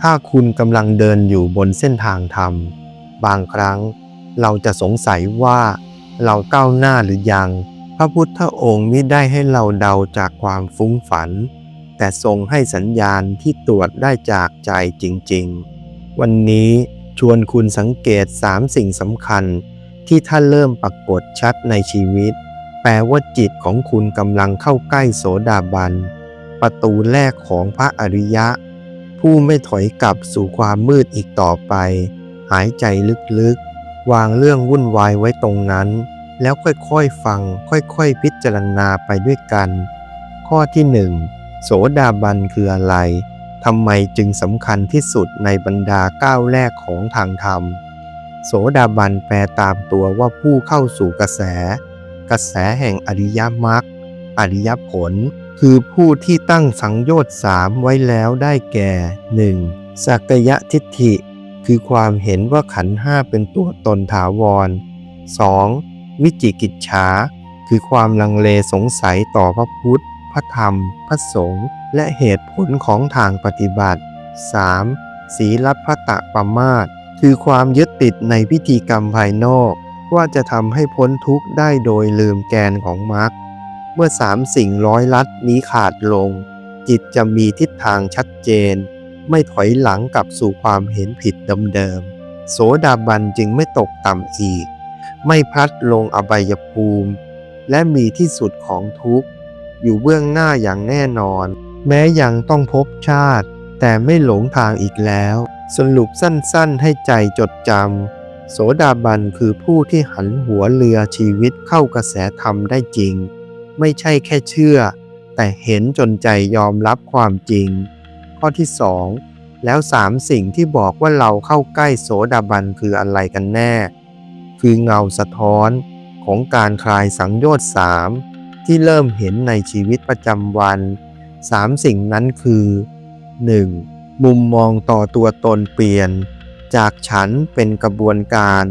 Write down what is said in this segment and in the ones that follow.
ถ้าคุณกำลังเดินอยู่บนเส้นทางธรรม บางครั้งเราจะสงสัยว่าเราก้าวหน้าหรือยัง พระพุทธองค์มิได้ให้เราเดาจากความฟุ้งฝัน แต่ทรงให้สัญญาณที่ตรวจได้จากใจจริง ๆ วันนี้ชวนคุณสังเกตสามสิ่งสำคัญ ที่ถ้าเริ่มปรากฏชัดในชีวิต แปลว่าจิตของคุณกำลังเข้าใกล้โสดาบัน ประตูแรกของพระอริยะ ผู้ไม่ถอยกลับสู่ความมืดอีกต่อไป หายใจลึกๆ วางเรื่องวุ่นวายไว้ตรงนั้น แล้วค่อยๆฟัง ค่อยๆพิจารณาไปด้วยกัน ข้อที่หนึ่งโสดาบันคืออะไรทำไมจึงสำคัญที่สุดในบรรดาก้าวแรกของทางธรรม โสดาบันแปลตามตัวว่าผู้เข้าสู่กระแส กระแสแห่งอริยมรรคอริยผล คือผู้ที่ตั้งสังโยชน์สามไว้แล้วได้แก่ 1. สักยะทิฏฐิ คือความเห็นว่าขันห้าเป็นตัวตนถาวร 2. วิจิกิจฉา คือความลังเลสงสัยต่อพระพุทธ พระธรรม พระสงฆ์และเหตุผลของทางปฏิบัติ 3. ศีลพัตตปมาตคือความยึดติดในพิธีกรรมภายนอก ว่าจะทำให้พ้นทุกข์ได้โดยลืมแกนของมรรค มื่อสามสิ่งร้อยลัดนี้ขาดลง จิตจะมีทิศทางชัดเจน ไม่ถอยหลังกลับสู่ความเห็นผิดเดิมๆโสดาบันจึงไม่ตกต่ำอีก ไม่พลัดลงอบายภูมิ และมีที่สุดของทุกข์ อยู่เบื้องหน้าอย่างแน่นอน แม้ยังต้องพบชาติ แต่ไม่หลงทางอีกแล้ว สรุปสั้นๆให้ใจจดจำโสดาบันคือผู้ที่หันหัวเรือชีวิตเข้ากระแสธรรมได้จริง ไม่ใช่แค่เชื่อ แต่เห็นจนใจยอมรับความจริง ข้อที่สองแล้วสามสิ่งที่บอกว่าเราเข้าใกล้โสดาบันคืออะไรกันแน่ คือเงาสะท้อนของการคลายสังโยชน์สามที่เริ่มเห็นในชีวิตประจำวันสามสิ่งนั้นคือ 1. มุมมองต่อตัวตนเปลี่ยน จากฉันเป็นกระบวนการ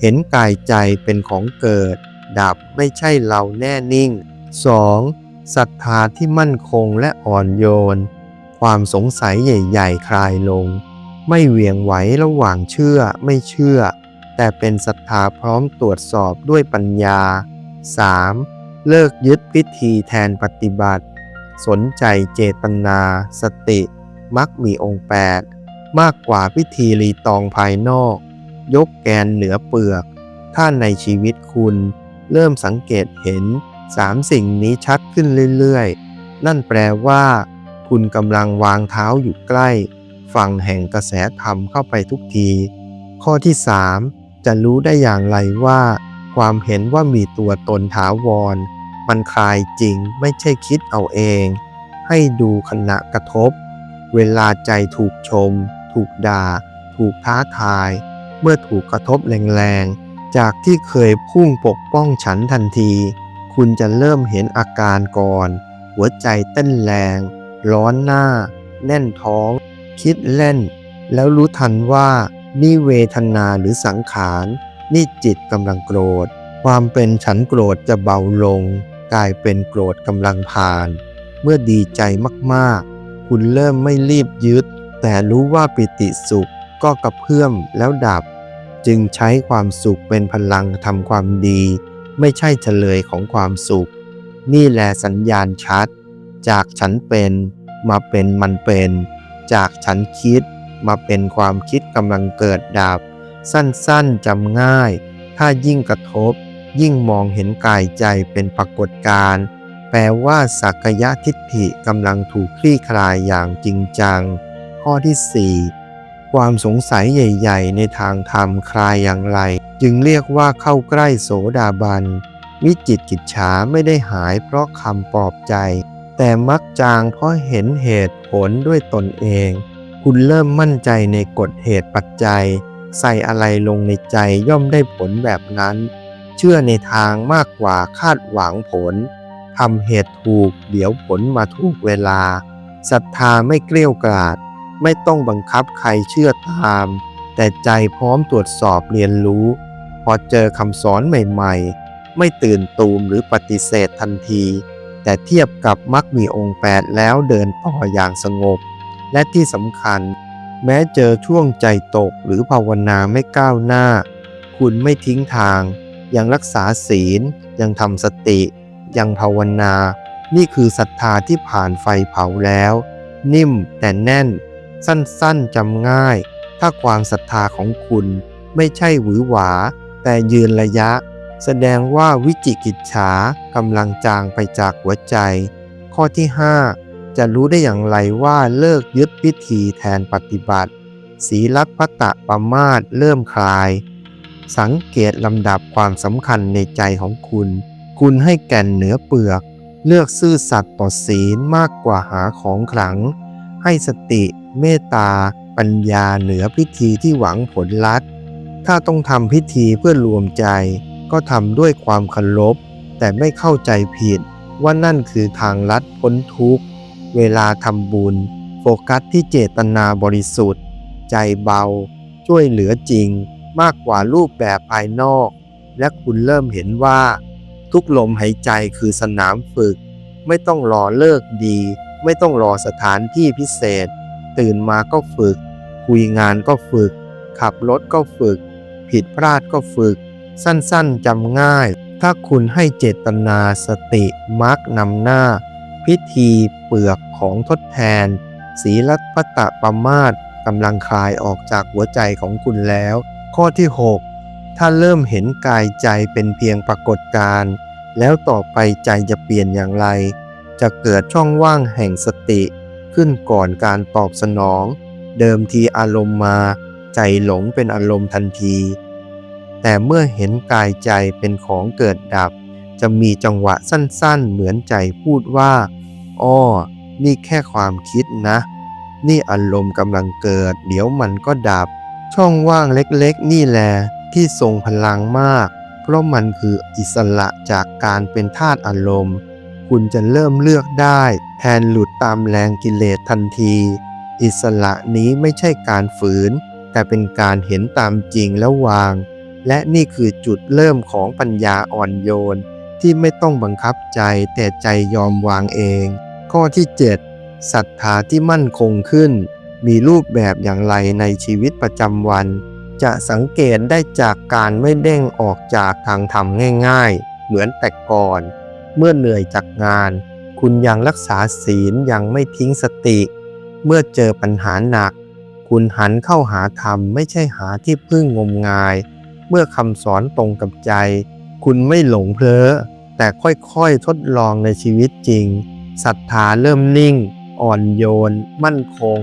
เห็นกายใจเป็นของเกิด ดับไม่ใช่เราแน่นิ่ง 2. ศรัทธาที่มั่นคงและอ่อนโยน ความสงสัยใหญ่ๆ คลายลง ไม่เหวี่ยงไหวระหว่างเชื่อไม่เชื่อ แต่เป็นศรัทธาพร้อมตรวจสอบด้วยปัญญา 3. เลิกยึดพิธีแทนปฏิบัติ สนใจเจตนา สติมักมีองค์ 8 มากกว่าพิธีรีตองภายนอก ยกแกนเหนือเปลือก ถ้าในชีวิตคุณ เริ่มสังเกตเห็น สามสิ่งนี้ชัดขึ้นเรื่อยๆ นั่นแปลว่า คุณกำลังวางเท้าอยู่ใกล้ ฝั่งแห่งกระแสธรรมเข้าไปทุกที ข้อที่สามจะรู้ได้อย่างไรว่า ความเห็นว่ามีตัวตนถาวร มันคลายจริงไม่ใช่คิดเอาเอง ให้ดูขณะกระทบ เวลาใจถูกชม ถูกด่า ถูกท้าทาย เมื่อถูกกระทบแรงๆ จากที่เคยพุ่งปกป้องฉันทันที คุณจะเริ่มเห็นอาการก่อน หัวใจเต้นแรง ร้อนหน้า แน่นท้อง คิดเล่น แล้วรู้ทันว่านี่เวทนาหรือสังขาร นี่จิตกำลังโกรธ ความเป็นฉันโกรธจะเบาลง กลายเป็นโกรธกำลังผ่าน เมื่อดีใจมากๆ คุณเริ่มไม่รีบยึด แต่รู้ว่าปิติสุขก็กระเพื่อมแล้วดับ จึงใช้ความสุขเป็นพลังทำความดี ไม่ใช่เฉลยของความสุข นี่แหละสัญญาณชัด จากฉันเป็นมาเป็นมันเป็น จากฉันคิดมาเป็นความคิดกำลังเกิดดับ สั้นๆจำง่าย ถ้ายิ่งกระทบ ยิ่งมองเห็นกายใจเป็นปรากฏการณ์แปลว่าสักยะทิฏฐิกำลังถูกคลี่คลายอย่างจริงจัง ข้อที่ 4 ความสงสัยใหญ่ ๆ ในทางธรรมคลายอย่างไร จึงเรียกว่าเข้าใกล้โสดาบัน วิจิตกิจฉาไม่ได้หายเพราะคำปลอบใจ แต่มักจางเพราะเห็นเหตุผลด้วยตนเอง คุณเริ่มมั่นใจในกฎเหตุปัจจัย ใส่อะไรลงในใจย่อมได้ผลแบบนั้น เชื่อในทางมากกว่าคาดหวังผลทำเหตุถูกเดี๋ยวผลมาถูกเวลาศรัทธาไม่เกลี้ยวกราดไม่ต้องบังคับใครเชื่อตาม แต่ใจพร้อมตรวจสอบเรียนรู้ พอเจอคำสอนใหม่ๆ ไม่ตื่นตูมหรือปฏิเสธทันที แต่เทียบกับมักมีองค์แปดแล้วเดินต่ออย่างสงบ และที่สำคัญ แม้เจอช่วงใจตกหรือภาวนาไม่ก้าวหน้า คุณไม่ทิ้งทาง ยังรักษาศีล ยังทำสติ ยังภาวนา นี่คือศรัทธาที่ผ่านไฟเผาแล้ว นิ่มแต่แน่น สั้นๆจำง่าย ถ้าความศรัทธาของคุณไม่ใช่หวือหวา แต่ยืนระยะ แสดงว่าวิจิกิจฉากำลังจางไปจากหัวใจ ข้อที่ 5 จะรู้ได้อย่างไรว่าเลิกยึดพิธีแทนปฏิบัติ ศีลัพตตประมาตเริ่มคลาย สังเกตลำดับความสำคัญในใจของคุณ คุณให้แก่นเหนือเปลือก เลือกซื่อสัตย์ต่อศีลมากกว่าหาของขลัง ให้สติ เมตตา ปัญญาเหนือพิธีที่หวังผลลัด ถ้าต้องทำพิธีเพื่อรวมใจ ก็ทำด้วยความเคารพแต่ไม่เข้าใจผิดว่านั่นคือทางลัดพ้นทุกข์ เวลาทำบุญ โฟกัสที่เจตนาบริสุทธิ์ ใจเบา ช่วยเหลือจริง มากกว่ารูปแบบภายนอก และคุณเริ่มเห็นว่า ทุกลมหายใจคือสนามฝึก ไม่ต้องรอเลิกดี ไม่ต้องรอสถานที่พิเศษ ตื่นมาก็ฝึก คุยงานก็ฝึก ขับรถก็ฝึก ผิดพลาดก็ฝึก สั้นๆจำง่าย ถ้าคุณให้เจตนาสติมักนำหน้า พิธีเปลือกของทดแทน ศีลัพัตตปมาตกำลังคลายออกจากหัวใจของคุณแล้ว ข้อที่ 6 ถ้าเริ่มเห็นกายใจเป็นเพียงปรากฏการณ์แล้วต่อไปใจจะเปลี่ยนอย่างไร จะเกิดช่องว่างแห่งสติ ขึ้นก่อนการตอบสนอง เดิมทีอารมณ์มา ใจหลงเป็นอารมณ์ทันที แต่เมื่อเห็นกายใจเป็นของเกิดดับ จะมีจังหวะสั้นๆ เหมือนใจพูดว่า อ้อ นี่แค่ความคิดนะ นี่อารมณ์กำลังเกิด เดี๋ยวมันก็ดับ ช่องว่างเล็กๆ นี่แหละที่ทรงพลังมาก เพราะมันคืออิสระจากการเป็นธาตุอารมณ์คุณจะเริ่มเลือกได้ แทนหลุดตามแรงกิเลสทันที อิสระนี้ไม่ใช่การฝืน แต่เป็นการเห็นตามจริงแล้ววาง และนี่คือจุดเริ่มของปัญญาอ่อนโยน ที่ไม่ต้องบังคับใจแต่ใจยอมวางเอง ข้อที่ 7ศรัทธาที่มั่นคงขึ้น มีรูปแบบอย่างไรในชีวิตประจำวัน จะสังเกตได้จากการไม่เด้งออกจากทางธรรมง่าย ๆ เหมือนแต่ก่อน เมื่อเหนื่อยจากงาน คุณยังรักษาศีลยังไม่ทิ้งสติ เมื่อเจอปัญหาหนัก คุณหันเข้าหาธรรมไม่ใช่หาที่พึ่งงมงาย เมื่อคำสอนตรงกับใจ คุณไม่หลงเพลอแต่ค่อยๆทดลองในชีวิตจริงศรัทธาเริ่มนิ่ง อ่อนโยน มั่นคง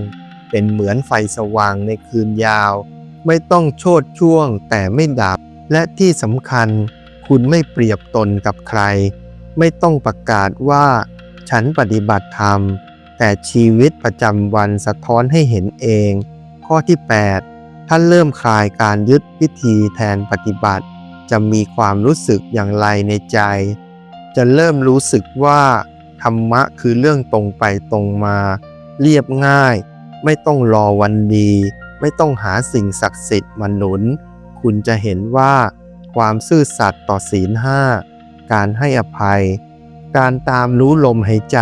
เป็นเหมือนไฟสว่างในคืนยาว ไม่ต้องโชดช่วงแต่ไม่ดับ และที่สำคัญ คุณไม่เปรียบตนกับใคร ไม่ต้องประกาศว่า ฉันปฏิบัติธรรม แต่ชีวิตประจำวันสะท้อนให้เห็นเอง ข้อที่ 8 ท่านเริ่มคลายการยึดพิธีแทนปฏิบัติ จะมีความรู้สึกอย่างไรในใจ จะเริ่มรู้สึกว่า ธรรมะคือเรื่องตรงไปตรงมา เรียบง่าย ไม่ต้องรอวันดี ไม่ต้องหาสิ่งศักดิ์สิทธิ์มาหนุน คุณจะเห็นว่า ความซื่อสัตย์ต่อศีลห้าการให้อภัย การตามรู้ลมหายใจ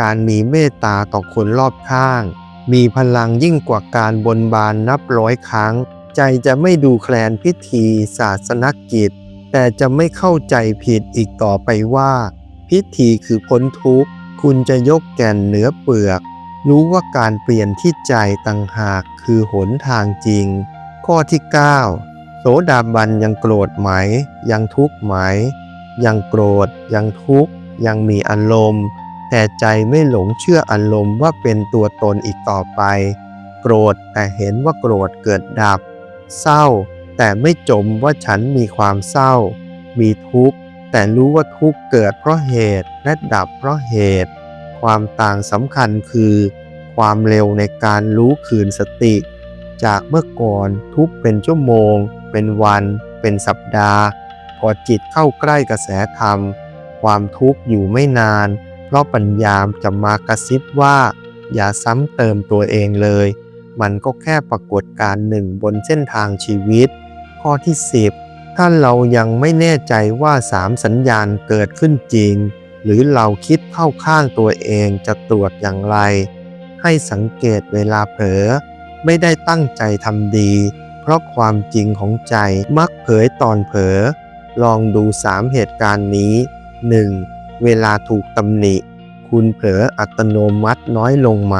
การมีเมตตาต่อคนรอบข้าง มีพลังยิ่งกว่าการบนบานนับร้อยครั้ง ใจจะไม่ดูแคลนพิธีศาสนกิจ แต่จะไม่เข้าใจผิดอีกต่อไปว่า พิธีคือพ้นทุกข์ คุณจะยกแก่นเหนือเปลือก รู้ว่าการเปลี่ยนที่ใจต่างหากคือหนทางจริง ข้อที่ 9 โสดาบันยังโกรธไหม ยังทุกข์ไหม ยังโกรธ ยังทุกข์ ยังมีอารมณ์ แต่ใจไม่หลงเชื่ออารมณ์ว่าเป็นตัวตนอีกต่อไป โกรธแต่เห็นว่าโกรธเกิดดับ เศร้า แต่ไม่จมว่าฉันมีความเศร้า มีทุกข์ แต่รู้ว่าทุกข์เกิดเพราะเหตุและดับเพราะเหตุ ความต่างสำคัญคือ ความเร็วในการรู้คืนสติ จากเมื่อก่อนทุกเป็นชั่วโมง เป็นวัน เป็นสัปดาห์ พอจิตเข้าใกล้กระแสธรรม ความทุกข์อยู่ไม่นาน เพราะปัญญามจะมากระซิบว่า อย่าซ้ำเติมตัวเองเลย มันก็แค่ปรากฏการหนึ่งบนเส้นทางชีวิต ข้อที่ 10 ถ้าเรายังไม่แน่ใจว่าสามสัญญาณเกิดขึ้นจริง หรือเราคิดเข้าข้างตัวเองจะตรวจอย่างไร ให้สังเกตเวลาเผลอไม่ได้ตั้งใจทำดี เพราะความจริงของใจมักเผยตอนเผลอลองดูสามเหตุการณ์นี้ 1. เวลาถูกตำหนิ คุณเผลออัตโนมัติน้อยลงไหม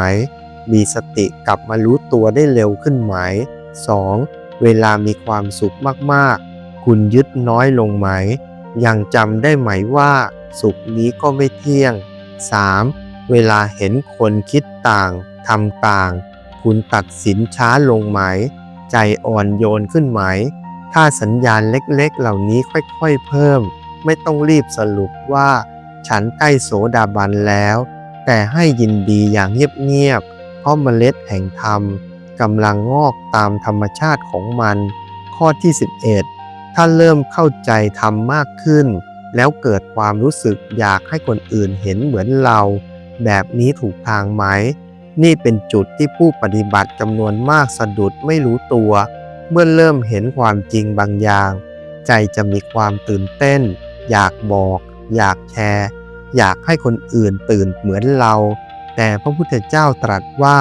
มีสติกลับมารู้ตัวได้เร็วขึ้นไหม 2. เวลามีความสุขมากๆ คุณยึดน้อยลงไหม ยังจำได้ไหมว่า สุขนี้ก็ไม่เที่ยง 3. เวลาเห็นคนคิดต่างทำต่าง คุณตัดสินช้าลงไหม ใจอ่อนโยนขึ้นไหม ถ้าสัญญาณเล็กๆ เหล่านี้ค่อยๆเพิ่ม ไม่ต้องรีบสรุปว่า ฉันใกล้โสดาบันแล้ว แต่ให้ยินดีอย่างเงียบๆเพราะเมล็ดแห่งธรรมกำลังงอกตามธรรมชาติของมัน ข้อที่ 11 ถ้าเริ่มเข้าใจธรรมมากขึ้น แล้วเกิดความรู้สึกอยากให้คนอื่นเห็นเหมือนเรา แบบนี้ถูกทางไหม นี่เป็นจุดที่ผู้ปฏิบัติจำนวนมากสะดุดไม่รู้ตัว เมื่อเริ่มเห็นความจริงบางอย่าง ใจจะมีความตื่นเต้น อยากบอก อยากแชร์ อยากให้คนอื่นตื่นเหมือนเรา แต่พระพุทธเจ้าตรัสว่า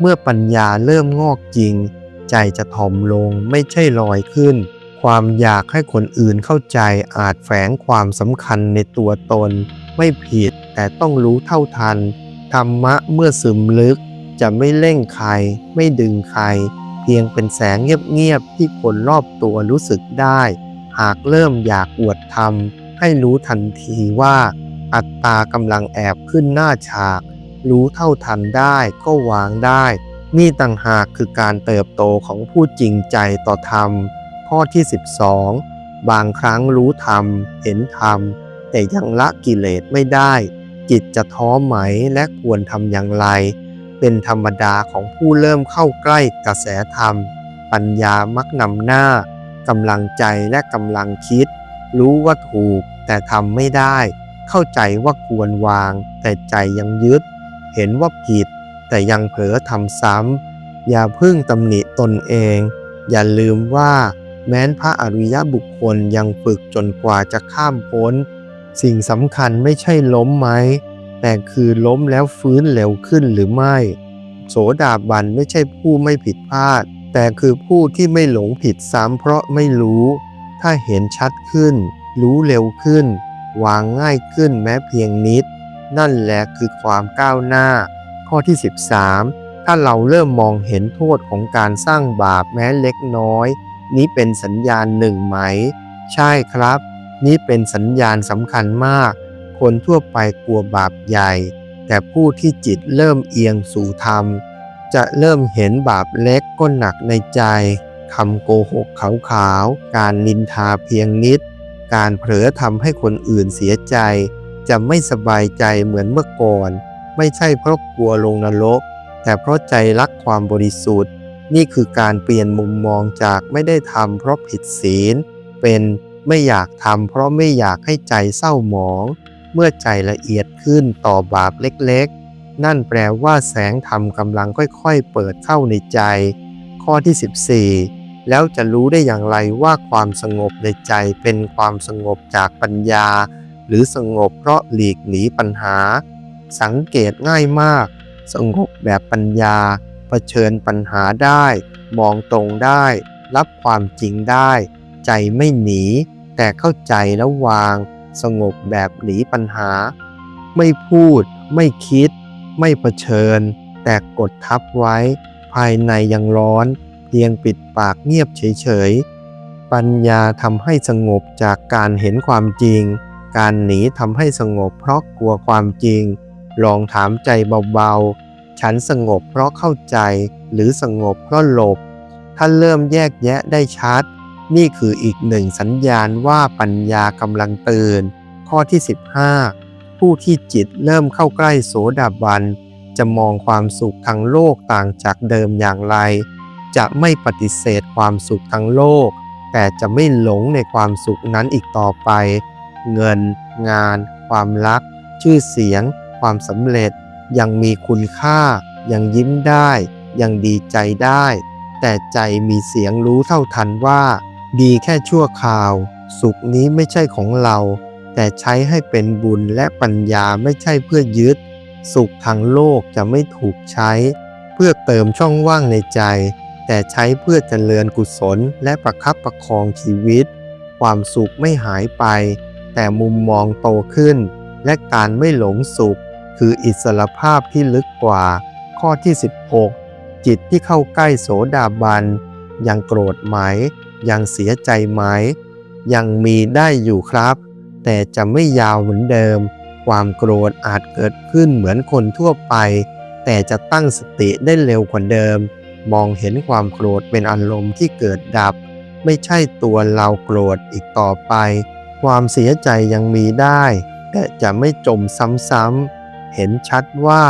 เมื่อปัญญาเริ่มงอกจริง ใจจะถ่อมลงไม่ใช่ลอยขึ้น ความอยากให้คนอื่นเข้าใจอาจแฝงความสำคัญในตัวตน ไม่ผิดแต่ต้องรู้เท่าทัน ธรรมะเมื่อซึมลึกจะไม่เร่งใคร ไม่ดึงใคร เพียงเป็นแสงเงียบๆที่คนรอบตัวรู้สึกได้ หากเริ่มอยากอวดธรรม ให้รู้ทันทีว่าอัตตากำลังแอบขึ้นหน้าฉาก รู้เท่าทันได้ก็วางได้ นี่ต่างหากคือการเติบโตของผู้จริงใจต่อธรรม ข้อที่ 12 บางครั้งรู้ธรรม เห็นธรรม แต่ยังละกิเลสไม่ได้ จิตจะท้อไหมและควรทำอย่างไร เป็นธรรมดาของผู้เริ่มเข้าใกล้กระแสธรรม ปัญญามักนำหน้ากำลังใจและกำลังคิด รู้ว่าถูก แต่ทำไม่ได้ เข้าใจว่าควรวาง แต่ใจยังยึด เห็นว่าผิด แต่ยังเผลอทำซ้ำอย่าพึ่งตำหนิตนเอง อย่าลืมว่าแม้นพระอริยบุคคลยังฝึกจนกว่าจะข้ามพ้น สิ่งสำคัญไม่ใช่ล้มไหม แต่คือล้มแล้วฟื้นเร็วขึ้นหรือไม่ โสดาบันไม่ใช่ผู้ไม่ผิดพลาด แต่คือผู้ที่ไม่หลงผิดซ้ำเพราะไม่รู้ ถ้าเห็นชัดขึ้น รู้เร็วขึ้น วางง่ายขึ้นแม้เพียงนิด นั่นแหละคือความก้าวหน้า ข้อที่ 13 ถ้าเราเริ่มมองเห็นโทษของการสร้างบาปแม้เล็กน้อย นี้เป็นสัญญาณหนึ่งไหม ใช่ครับ นี่เป็นสัญญาณสำคัญมาก คนทั่วไปกลัวบาปใหญ่ แต่ผู้ที่จิตเริ่มเอียงสู่ธรรม จะเริ่มเห็นบาปเล็กก็หนักในใจคำโกหกขาวๆ การนินทาเพียงนิด การเผลอทำให้คนอื่นเสียใจ จะไม่สบายใจเหมือนเมื่อก่อน ไม่ใช่เพราะกลัวลงนรก แต่เพราะใจรักความบริสุทธิ์ นี่คือการเปลี่ยนมุมมองจากไม่ได้ทำเพราะผิดศีล เป็นไม่อยากทำเพราะไม่อยากให้ใจเศร้าหมอง เมื่อใจละเอียดขึ้นต่อบาปเล็กๆ นั่นแปลว่าแสงธรรมกำลังค่อยๆ เปิดเข้าในใจ ข้อที่ 14 แล้วจะรู้ได้อย่างไรว่าความสงบในใจเป็นความสงบจากปัญญา หรือสงบเพราะหลีกหนีปัญหา สังเกตง่ายมาก สงบแบบปัญญาเผชิญปัญหาได้ มองตรงได้ รับความจริงได้ ใจไม่หนี แต่เข้าใจแล้ววาง สงบแบบหนีปัญหา ไม่พูด ไม่คิด ไม่เผชิญ แต่กดทับไว้ ภายในยังร้อน พียงปิดปากเงียบเฉยๆ ปัญญาทำให้สงบจากการเห็นความจริง การหนีทำให้สงบเพราะกลัวความจริง ลองถามใจเบาๆ ฉันสงบเพราะเข้าใจ หรือสงบเพราะหลบ ถ้าเริ่มแยกแยะได้ชัด นี่คืออีกหนึ่งสัญญาณว่าปัญญากำลังตื่น ข้อที่ 15 ผู้ที่จิตเริ่มเข้าใกล้โสดาบัน จะมองความสุขทางโลกต่างจากเดิมอย่างไร จะไม่ปฏิเสธความสุขทางโลก แต่จะไม่หลงในความสุขนั้นอีกต่อไป เงิน งาน ความรัก ชื่อเสียง ความสำเร็จ ยังมีคุณค่า ยังยิ้มได้ ยังดีใจได้ แต่ใจมีเสียงรู้เท่าทันว่า ดีแค่ชั่วคราว สุขนี้ไม่ใช่ของเรา แต่ใช้ให้เป็นบุญและปัญญาไม่ใช่เพื่อยึด สุขทางโลกจะไม่ถูกใช้ เพื่อเติมช่องว่างในใจ แต่ใช้เพื่อเจริญกุศลและประคับประคองชีวิต ความสุขไม่หายไป แต่มุมมองโตขึ้น และการไม่หลงสุข คืออิสรภาพที่ลึกกว่า ข้อที่ 16 จิตที่เข้าใกล้โสดาบัน ยังโกรธไหม ยังเสียใจไหม ยังมีได้อยู่ครับ แต่จะไม่ยาวเหมือนเดิม ความโกรธอาจเกิดขึ้นเหมือนคนทั่วไป แต่จะตั้งสติได้เร็วกว่าเดิม มองเห็นความโกรธเป็นอารมณ์ที่เกิดดับ ไม่ใช่ตัวเราโกรธอีกต่อไป ความเสียใจยังมีได้ แต่จะไม่จมซ้ำๆ เห็นชัดว่า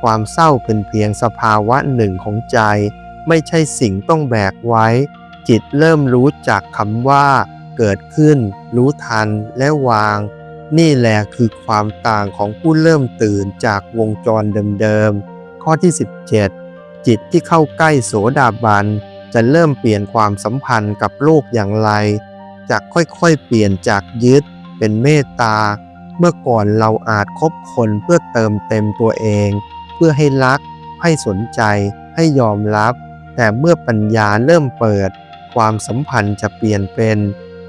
ความเศร้าเป็นเพียงสภาวะหนึ่งของใจ ไม่ใช่สิ่งต้องแบกไว้ จิตเริ่มรู้จักคำว่า เกิดขึ้น รู้ทันและวาง นี่แหละคือความต่างของผู้เริ่มตื่นจากวงจรเดิมๆ ข้อที่ 17 จิตที่เข้าใกล้โสดาบันจะเริ่มเปลี่ยนความสัมพันธ์กับโลกอย่างไรจะค่อยๆเปลี่ยนจากยึดเป็นเมตตา เมื่อก่อนเราอาจคบคนเพื่อเติมเต็มตัวเอง เพื่อให้รัก ให้สนใจ ให้ยอมรับ แต่เมื่อปัญญาเริ่มเปิด ความสัมพันธ์จะเปลี่ยนเป็น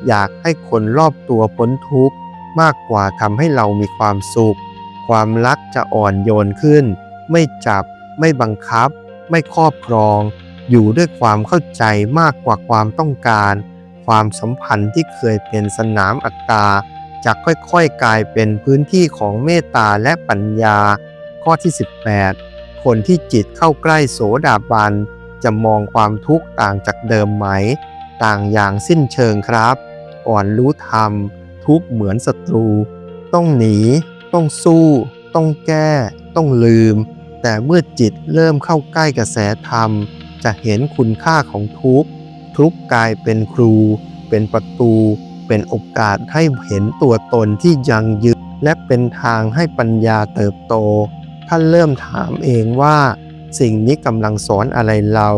อยากให้คนรอบตัวพ้นทุกข์มากกว่าทำให้เรามีความสุข ความรักจะอ่อนโยนขึ้น ไม่จับ ไม่บังคับ ไม่ครอบครอง อยู่ด้วยความเข้าใจมากกว่าความต้องการ ความสัมพันธ์ที่เคยเป็นสนามอัตตาจะค่อยๆ กลายเป็นพื้นที่ของเมตตาและปัญญา ข้อที่ 18 คนที่จิตเข้าใกล้โสดาบัน จะมองความทุกข์ต่างจากเดิมไหม ต่างอย่างสิ้นเชิงครับ อ่อนรู้ธรรม ทุกเหมือนศัตรู ต้องหนี ต้องสู้ ต้องแก้ ต้องลืม แต่เมื่อจิตเริ่มเข้าใกล้กระแสธรรม จะเห็นคุณค่าของทุกข์ทุกกลายเป็นครู เป็นประตู เป็นโอกาสให้เห็นตัวตนที่ยังยึดและเป็นทางให้ปัญญาเติบโต ท่านเริ่มถามเองว่า สิ่งนี้กำลังสอนอะไรเรา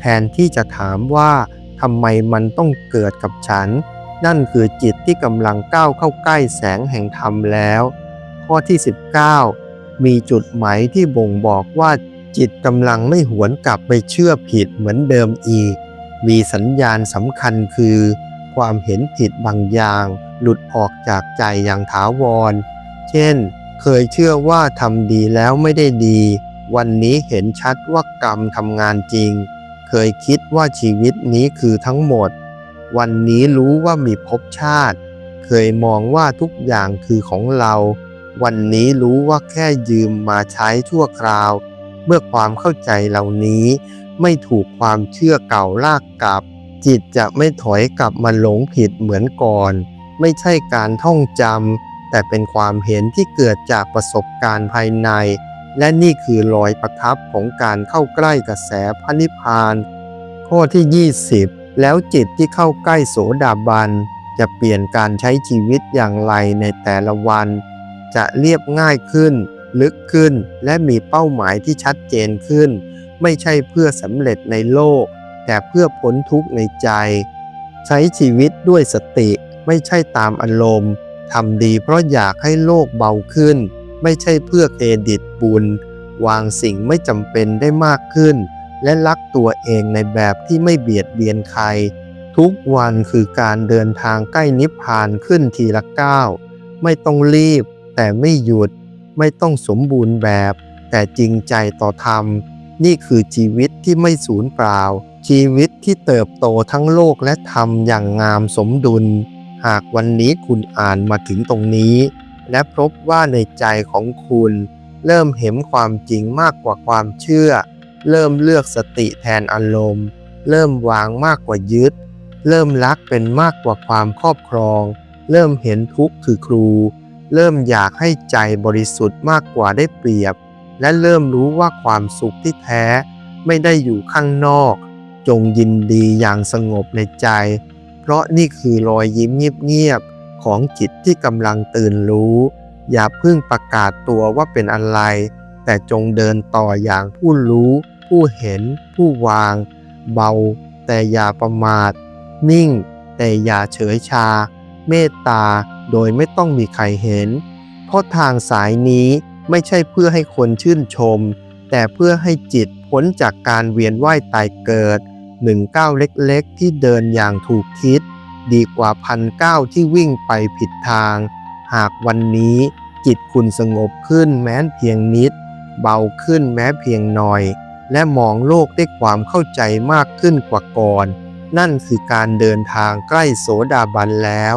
แทนที่จะถามว่าทำไมมันต้องเกิดกับฉัน นั่นคือจิตที่กำลังก้าวเข้าใกล้แสงแห่งธรรมแล้ว ข้อที่ 19 มีจุดหมายที่บ่งบอกว่าจิตกำลังไม่หวนกลับไปเชื่อผิดเหมือนเดิมอีก มีสัญญาณสำคัญคือ ความเห็นผิดบางอย่าง หลุดออกจากใจอย่างถาวร เช่น เคยเชื่อว่าทำดีแล้วไม่ได้ดี วันนี้เห็นชัดว่ากรรมทำงานจริง เคยคิดว่าชีวิตนี้คือทั้งหมด วันนี้รู้ว่ามีภพชาติ เคยมองว่าทุกอย่างคือของเรา วันนี้รู้ว่าแค่ยืมมาใช้ชั่วคราว เมื่อความเข้าใจเหล่านี้ ไม่ถูกความเชื่อเก่าลากกลับ จิตจะไม่ถอยกลับมาหลงผิดเหมือนก่อน ไม่ใช่การท่องจำแต่เป็นความเห็นที่เกิดจากประสบการณ์ภายใน และนี่คือรอยประทับของการเข้าใกล้กระแสพระนิพพาน ข้อที่ 20 แล้วจิตที่เข้าใกล้โสดาบันจะเปลี่ยนการใช้ชีวิตอย่างไรในแต่ละวัน จะเรียบง่ายขึ้น ลึกขึ้น และมีเป้าหมายที่ชัดเจนขึ้น ไม่ใช่เพื่อสำเร็จในโลก แต่เพื่อพ้นทุกข์ในใจ ใช้ชีวิตด้วยสติไม่ใช่ตามอารมณ์ทำดีเพราะอยากให้โลกเบาขึ้น ไม่ใช่เพื่อเครดิตบุญ วางสิ่งไม่จำเป็นได้มากขึ้น และรักตัวเองในแบบที่ไม่เบียดเบียนใคร ทุกวันคือการเดินทางใกล้นิพพานขึ้นทีละก้าว ไม่ต้องรีบ แต่ไม่หยุดไม่ต้องสมบูรณ์แบบ แต่จริงใจต่อธรรม นี่คือชีวิตที่ไม่สูญเปล่า ชีวิตที่เติบโตทั้งโลกและธรรมอย่างงามสมดุล หากวันนี้คุณอ่านมาถึงตรงนี้ และพบว่าในใจของคุณ เริ่มเห็นความจริงมากกว่าความเชื่อ เริ่มเลือกสติแทนอารมณ์ เริ่มวางมากกว่ายึด เริ่มรักเป็นมากกว่าความครอบครอง เริ่มเห็นทุกข์คือครู เริ่มอยากให้ใจบริสุทธิ์มากกว่าได้เปรียบ และเริ่มรู้ว่าความสุขที่แท้ไม่ได้อยู่ข้างนอก จงยินดีอย่างสงบในใจ เพราะนี่คือรอยยิ้มเงียบๆของจิตที่กำลังตื่นรู้ อย่าเพิ่งประกาศตัวว่าเป็นอะไร แต่จงเดินต่ออย่างผู้รู้ ผู้เห็น ผู้วาง เบา แต่อย่าประมาท นิ่ง แต่อย่าเฉยชา เมตตา โดยไม่ต้องมีใครเห็น เพราะทางสายนี้ไม่ใช่เพื่อให้คนชื่นชม แต่เพื่อให้จิตพ้นจากการเวียนว่ายตายเกิดหนึ่งก้าวเล็กๆ ที่เดินอย่างถูกทิศดีกว่าพันก้าวที่วิ่งไปผิดทาง หากวันนี้จิตคุณสงบขึ้นแม้เพียงนิด เบาขึ้นแม้เพียงหน่อย และมองโลกด้วยความเข้าใจมากขึ้นกว่าก่อน นั่นคือการเดินทางใกล้โสดาบันแล้ว